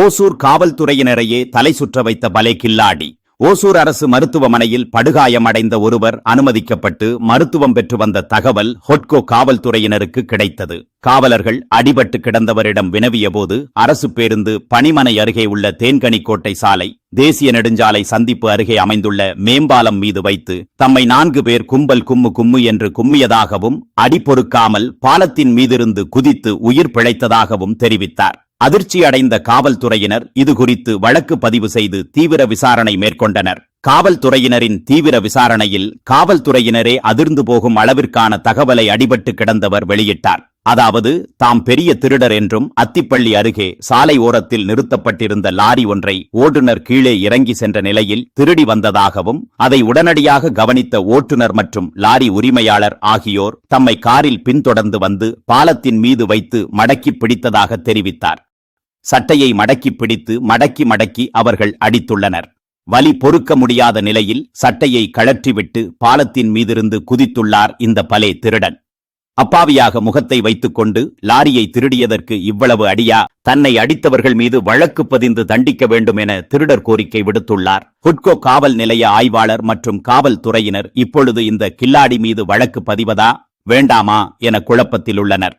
ஓசூர் காவல்துறையினரையே தலை சுற்ற வைத்த பலே கில்லாடி. ஓசூர் அரசு மருத்துவமனையில் படுகாயமடைந்த ஒருவர் அனுமதிக்கப்பட்டு மருத்துவம் பெற்று வந்த தகவல் ஹொட்கோ காவல்துறையினருக்கு கிடைத்தது. காவலர்கள் அடிபட்டு கிடந்தவரிடம் வினவியபோது அரசு பேருந்து பணிமனை அருகே உள்ள தேன்கனிக்கோட்டை சாலை தேசிய நெடுஞ்சாலை சந்திப்பு அருகே அமைந்துள்ள மேம்பாலம் மீது வைத்து தம்மை நான்கு பேர் கும்பல் கும்மு கும்மு என்று கும்மியதாகவும் அடி பொறுக்காமல் பாலத்தின் மீதிருந்து குதித்து உயிர் பிழைத்ததாகவும் தெரிவித்தார். அதிர்ச்சி அடைந்த காவல்துறையினர் இது குறித்து வழக்கு பதிவு செய்து தீவிர விசாரணை மேற்கொண்டனர். காவல்துறையினரின் தீவிர விசாரணையில் காவல்துறையினரே அதிர்ந்து போகும் அளவிற்கான தகவலை அடிபட்டு கிடந்தவர் வெளியிட்டார். அதாவது தாம் பெரிய திருடர் என்றும் அத்திப்பள்ளி அருகே சாலை ஓரத்தில் நிறுத்தப்பட்டிருந்த லாரி ஒன்றை ஓட்டுநர் கீழே இறங்கி சென்ற நிலையில் திருடி வந்ததாகவும் அதை உடனடியாக கவனித்த ஓட்டுநர் மற்றும் லாரி உரிமையாளர் ஆகியோர் தம்மை காரில் பின்தொடர்ந்து வந்து பாலத்தின் மீது வைத்து மடக்கி பிடித்ததாக தெரிவித்தார். சட்டையை மடக்கி பிடித்து மடக்கி மடக்கி அவர்கள் அடித்துள்ளனர். வலி பொறுக்க முடியாத நிலையில் சட்டையை கழற்றிவிட்டு பாலத்தின் மீதிருந்து குதித்துள்ளார் இந்த பலே திருடன். அப்பாவியாக முகத்தை வைத்துக்கொண்டு லாரியை திருடியதற்கு இவ்வளவு அடியா? தன்னை அடித்தவர்கள் மீது வழக்கு பதிந்து தண்டிக்க வேண்டும் என திருடர் கோரிக்கை விடுத்துள்ளார். ஹுட்கோ காவல் நிலைய ஆய்வாளர் மற்றும் காவல்துறையினர் இப்பொழுது இந்த கில்லாடி மீது வழக்கு பதிவதா? வேண்டாமா? என குழப்பத்தில் உள்ளனர்